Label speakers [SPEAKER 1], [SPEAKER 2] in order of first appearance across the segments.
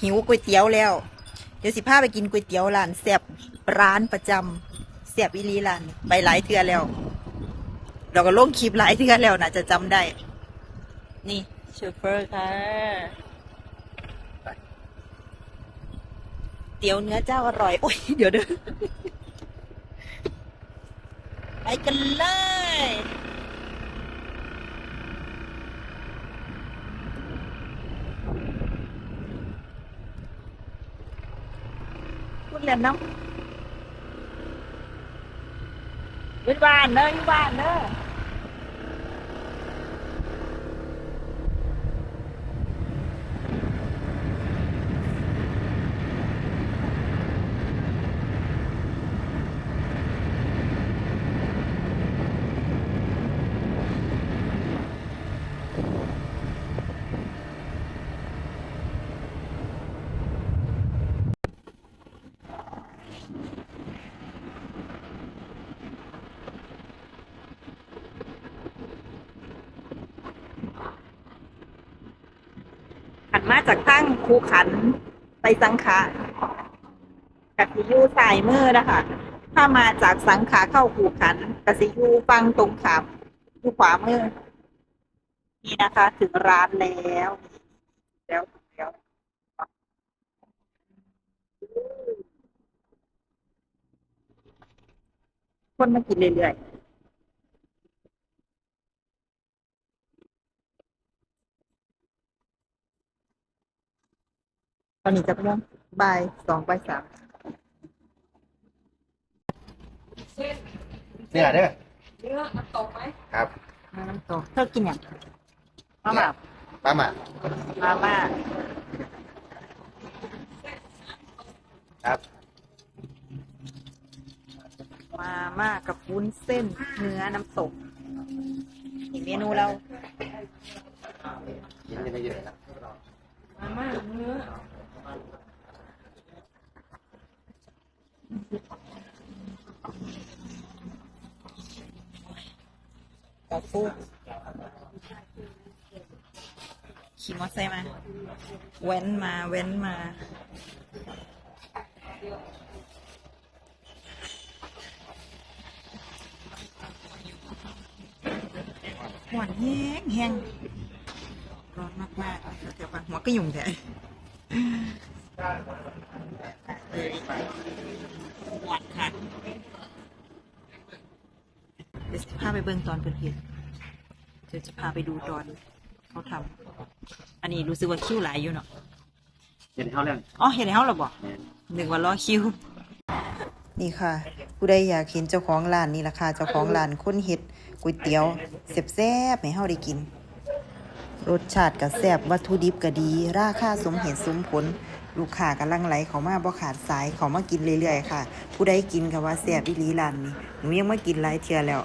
[SPEAKER 1] หิวก๋วยเตี๋ยวแล้ว เดี๋ยวสิพาไปกินก๋วยเตี๋ยวร้านแซ่บร้านประจำแซ่บอีลีร้านไปหลายเทื่อแล้ว เราก็ลงคลิปหลายเทื่อแล้วน่าจะจำได้ นี่โชเฟอร์ค่ะเตี๋ยวเนื้อเจ้าอร่อย โอ้ยเดี๋ยวเด้อไปกันเลย พูดเล่นเน้ำ นเนอะอยู่บ้านเนอะขันมาจากทั้งภูขันไปสังขากับสิยูสายมือนะคะถ้ามาจากสังขาเข้าภูขันกับสิยูฟังตรงขามอยู่ขวามือนี่นะคะ ถึงร้านแล้ว แล้วแล้วคนมากินเรื่อยๆ ตอนนี้จะเป็นบ่ายสองบ่ายสาม
[SPEAKER 2] เนี่ยเด้อ
[SPEAKER 3] เนื้อมันตกไหม
[SPEAKER 2] ครับ
[SPEAKER 1] น้ำตกเธอกินอย่างมาแบบ
[SPEAKER 2] ป้าหมา
[SPEAKER 1] มาม่า
[SPEAKER 2] ครับ
[SPEAKER 1] มาม่ากับวุ้นเส้นเนื้อน้ำตกอีกเมนูเรา
[SPEAKER 2] กินกันได้เยอะนะ
[SPEAKER 3] มาม่าเนื้อ
[SPEAKER 1] กาฟูขี่มอเตอร์ไซค์มาเว้นมาเว้นมาหวานแห้งแห้งร้อนมากมากๆเดี๋ยวก่อนหัวก็ยุ่งแท้หวานค่ะเดี๋ ยวจะพาไปเบิ่งตอนเกิดเหตุเดี๋ยวจะพาไปดูตอนเขาทำอันนี้รู้สึกว่าคิวหลายอยู่เนาะ
[SPEAKER 2] เห็นเขาแล้ว
[SPEAKER 1] อ๋อเห็นแล้วเหรอบอก
[SPEAKER 2] เนี่ย
[SPEAKER 1] หนึ่งวันรอคิว นี่ค่ะ ผู้ใดอยากเห็นเจ้าของร้านนี่ราคาเจ้าของร้านคนเฮ็ดก๋วยเตี๋ยวแซ่บๆให้เฮาได้กิน รสชาติก็แซ่บวัตถุดิบก็ดี ราคาสมเหตุสมผล ลูกค้ากำลังไหลเขามาบ่ขาดสายเขามากินเรื่อยๆค่ะ ผู้ใดกินก็ว่าแซ่บอีหลีร้านนี้หนูยังมากินหลายเทื่อแล้ว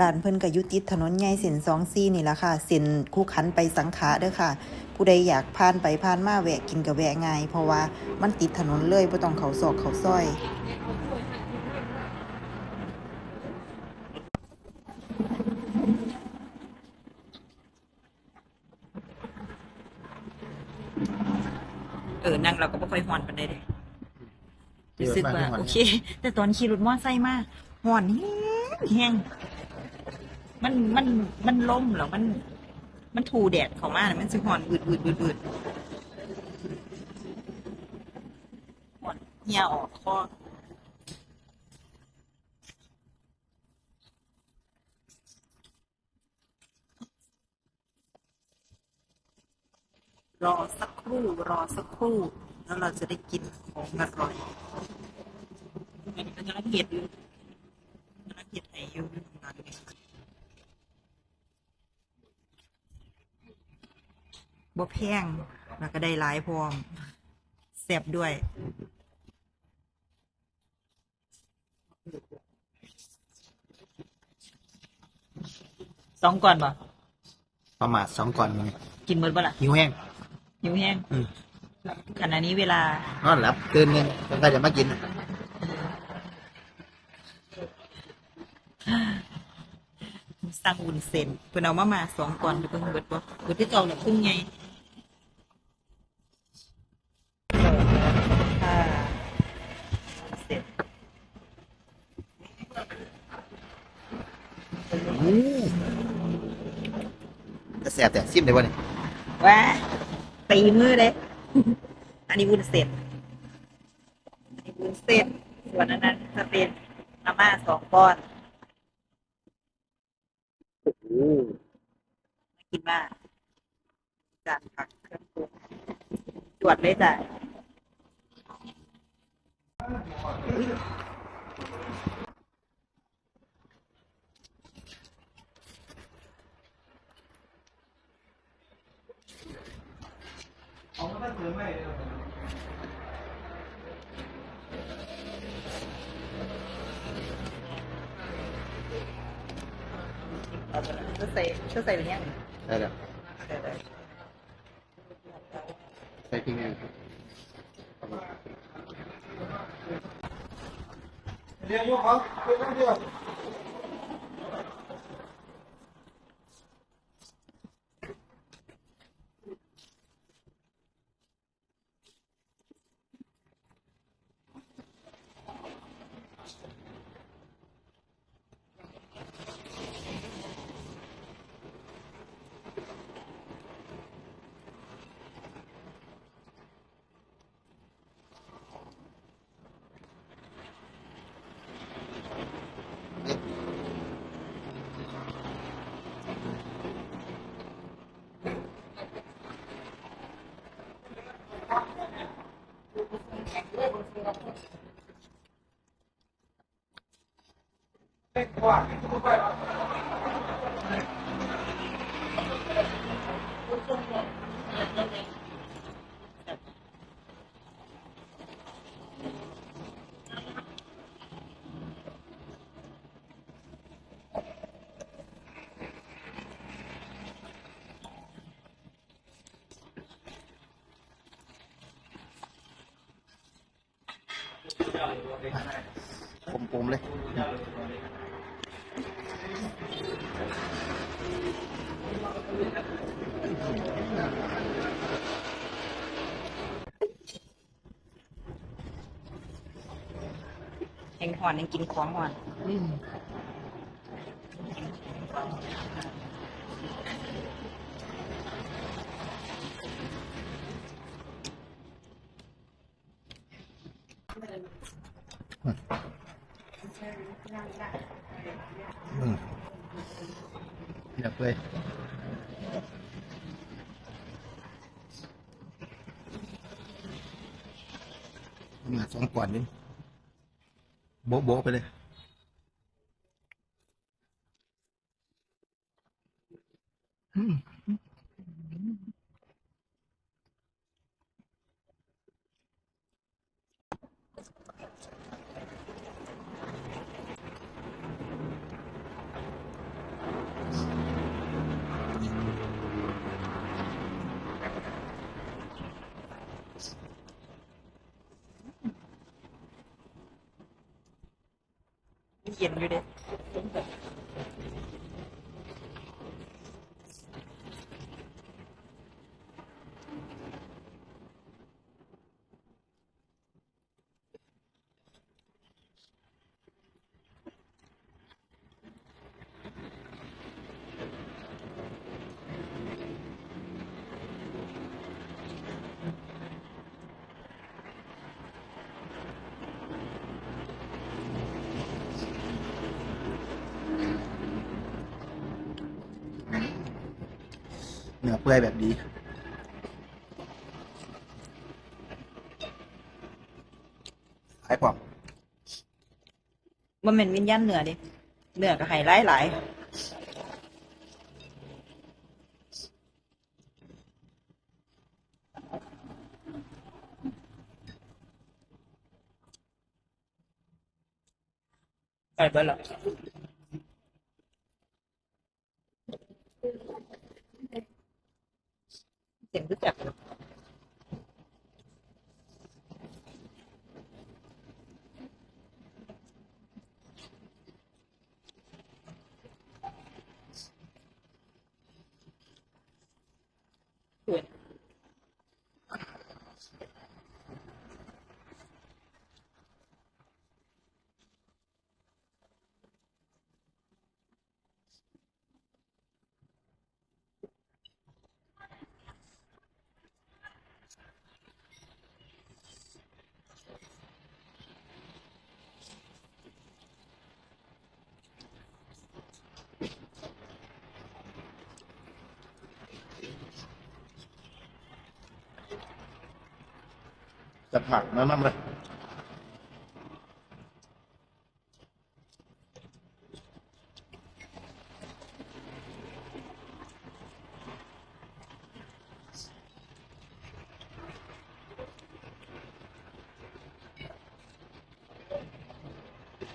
[SPEAKER 1] ร้านเพิ่นก็อยู่ติดถนนใหญ่เส้น2 4นี่ล่ะค่ะเส้นคู่ขันไปสังขาเด้อค่ะ ผู้ใดอยากผ่านไปผ่านมาแวะกินก็แวะง่าย เพราะว่ามันติดถนนเลยบ่ต้องเข้าซอกเข้าซอยเออนั่งเราก็บ่ค่อยฮอนปานใดเด้รู้สึกว่าโอเค แต่ตอนขี่รถมอไซค์มาฮอนแฮงแฮง มันมันมันล่มแล้วมันมันถูแดดเขามาน่ะมันสิฮอนอืดอืดอืดอืดฮอนเหี่ยวออกคอรอสักครู่ รอสักครู่ แล้วเราจะได้กินของอร่อยอันนี้ก็กำลังเห็ดอยู่กำลังเห็ดไห้อยู่ทำงานอยู่ บ่แพงแล้วก็ได้หลายพร้อมแซ่บด้วยสองก่อนบ่
[SPEAKER 2] ป้าหมาสองก่อนมึง
[SPEAKER 1] กินหมดบ่ล่ะ
[SPEAKER 2] หิวแห้ง
[SPEAKER 1] หิวแห้ง
[SPEAKER 2] อืม
[SPEAKER 1] ขณะนี้เวลา
[SPEAKER 2] นอนหลับตื่นเนี่ยต้องการจะมากิน
[SPEAKER 1] สั่งวุ้นเส้นเพิ่นเอามามาสองก่อนเพิ่งเบิดบ่เบิดที่เก่าเนี่ยครึ่งไงค่ะเสร็จ
[SPEAKER 2] จะแส บแต่ซิมได้บ่เนี่ย
[SPEAKER 1] ว้าตีมือเด้อันนี้วุ้นเส้นอันนี้วุ้นเส้น ส่วนอันนั้นจะเป็นมาม่าสองก้อน
[SPEAKER 2] โอ้โห
[SPEAKER 1] กินมากจานผักเครื่องปรุงจวดเลยจ้ะ เอาไปเลยช่วยใส่ช่วยใส่หรือ ยัง
[SPEAKER 2] ได้แแห้งปมๆเลย
[SPEAKER 1] แหงหอนยังกินของหอน
[SPEAKER 2] อืม đẹp lên. Mà con quần đi. Bố bố ไป đây.
[SPEAKER 1] เย็นอยู่เด้
[SPEAKER 2] เนื้อเปื่อยแบบดีขายความ
[SPEAKER 1] ว่าเป็นวิญญาณเหนือเดิเหนือก็ให้หลายหลายไปเบิดหรอเ தெரிஞ்சுக்கிறேன் Bueno. จะ
[SPEAKER 2] ผักมามั่งเลย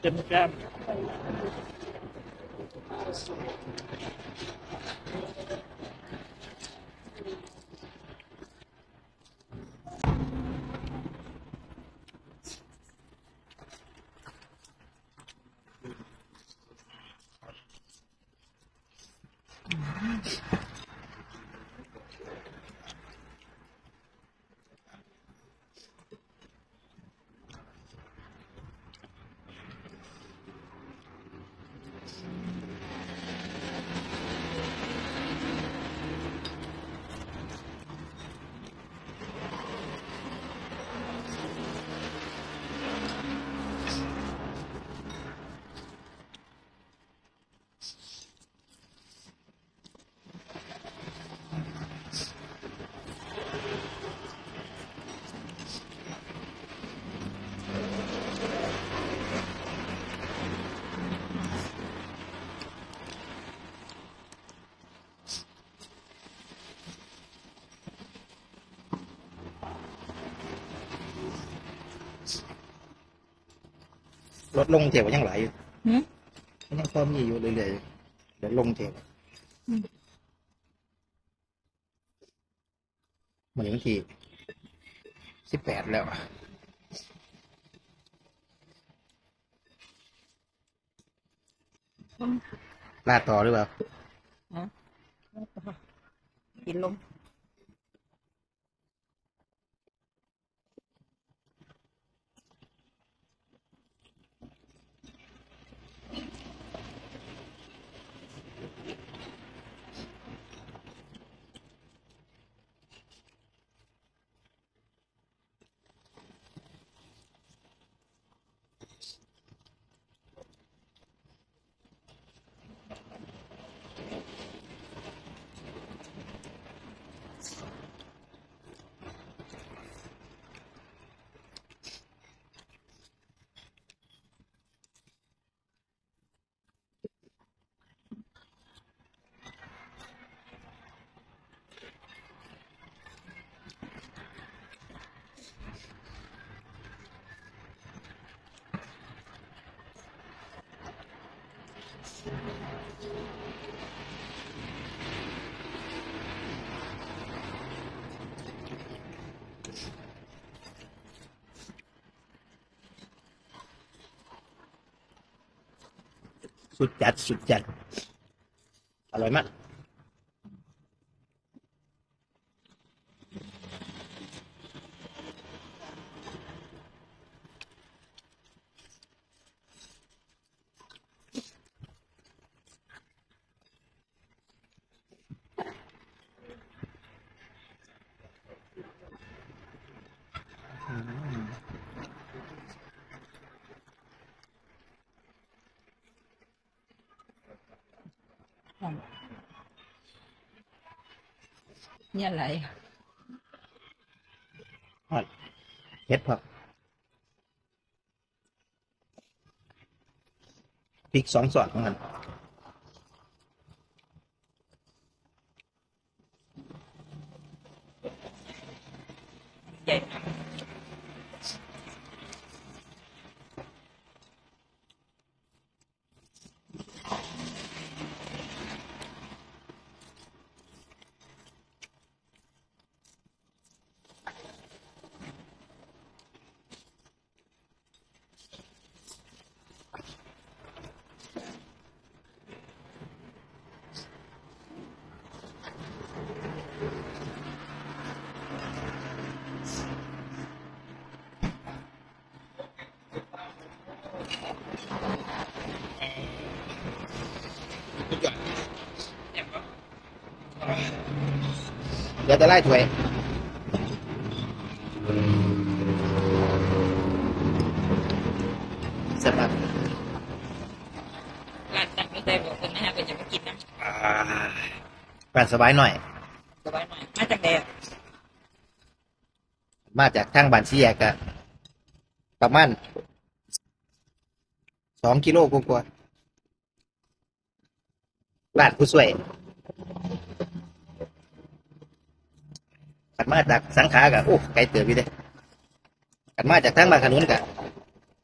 [SPEAKER 2] เต็มแก้ม ลดลงเจ็บยังไหลอยู่
[SPEAKER 1] หืม
[SPEAKER 2] มันยังพอมีอยู่เรื่อยๆเดี๋ยวลงเจ็บ
[SPEAKER 1] อืม
[SPEAKER 2] เหมือนที่สิบแปดแล้วอะลาดต่อหรือเปล่า
[SPEAKER 1] กินลม
[SPEAKER 2] สุดจัด สุดจัด อร่อยมาก
[SPEAKER 1] เนี่ยอะไร
[SPEAKER 2] ฮอดเฮ็ดพอพริกสองสอดของมัน
[SPEAKER 1] ใหญ่แอบก็
[SPEAKER 2] เดี๋ยวจะไล่ถ้วยเสร็จแล้ว
[SPEAKER 1] ร้านตั้งไม่ใจบอกคนนะฮะเป็นจะมากินน้
[SPEAKER 2] อ่าแปดสบายหน่อยำ
[SPEAKER 1] สบายหน่อย มาจากไหนอะ
[SPEAKER 2] มาจากทางบ้านเสียกะประมาณส องกิโลกว่าๆลาดผู้ช่วยขันมาจากสังขากะโอ้ไกลเติบอยู่เด้ขันมาจากทางบางขนุนกะ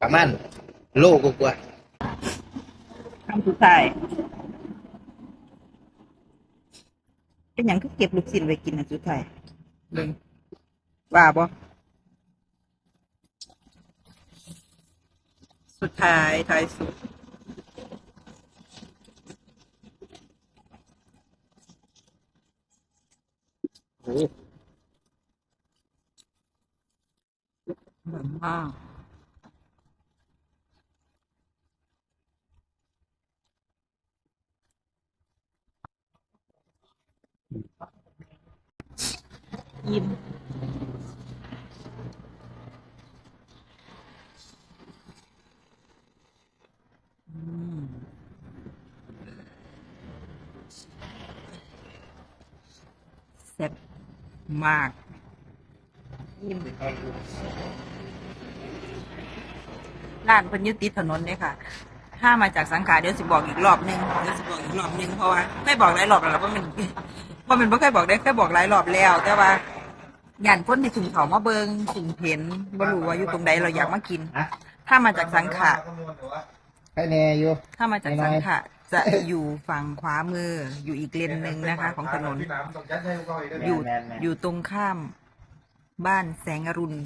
[SPEAKER 2] ประมาณโลกว่าๆ
[SPEAKER 1] คำสุดท้ายเป็นอย่างคือเก็บลูกศิษย์ไว้กินนะสุดท้ายเบิ่งว่าบ่ สุดท้ายท้ายสุด
[SPEAKER 2] โอ้
[SPEAKER 1] เหมือนมากยิ้มอืมแซ่บ มากยิ้มร้านเพิ่นอยึดติดถนนเนี่ยค่ะ ถ้ามาจากสังขารเดี๋ยวสิบอกอีกรอบหนึงเดี๋ยวสิบอกอีกรอบหนึงเพราะว่าไม่บอกหลายรอบแล้วล่ะเพราะมันเพราะมันไม่เคยบอกได้แค่บอกหลายรอบแล้ว แต่ว่าย่านคนที่ถึงเขามาเบิงถึงเห็นบ่รู้ว่าอยู่ตรงใดเราอยากมากิน
[SPEAKER 2] ฮะ
[SPEAKER 1] ถ้ามาจากสังขะ
[SPEAKER 2] ใครแน่อยู่
[SPEAKER 1] ถ้ามาจากสังขะจะอยู่ฝั่งขวามือ อยู่อีกเลนหนึ่งนะคะ ของถนน อยู่
[SPEAKER 2] แม่นๆๆ
[SPEAKER 1] อยู่ตรงข้ามบ้านแสงอรุณ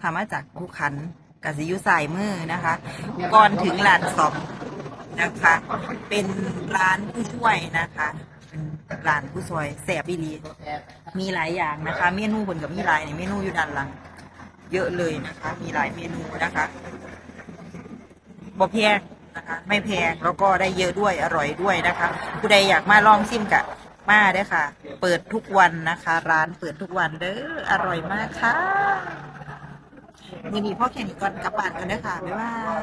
[SPEAKER 1] ถามมาจากคูขันกสิอยุสายมือนะคะ ก่อนถึงลานสอบนะคะ เป็นร้านผู้ช่วยนะคะเป็นร้านผู้ช่วยแสบอีหลีมีหลายอย่างนะคะ เมนูคนกับมีหลายในเมนูอยู่ด้านหลัง เยอะเลยนะคะ มีหลายเมนูนะคะบ่แพง นะคะไม่แพงแล้วก็ได้เยอะด้วยอร่อยด้วยนะคะ ผู้ใดอยากมาลองชิมกะมาได้ค่ะ เปิดทุกวันนะคะ ร้านเปิดทุกวันเด้ออร่อยมากค่ะนี่มีพ่อแข่งก่อนกลับบ้านกันเด้อค่ะบ๊ายบาย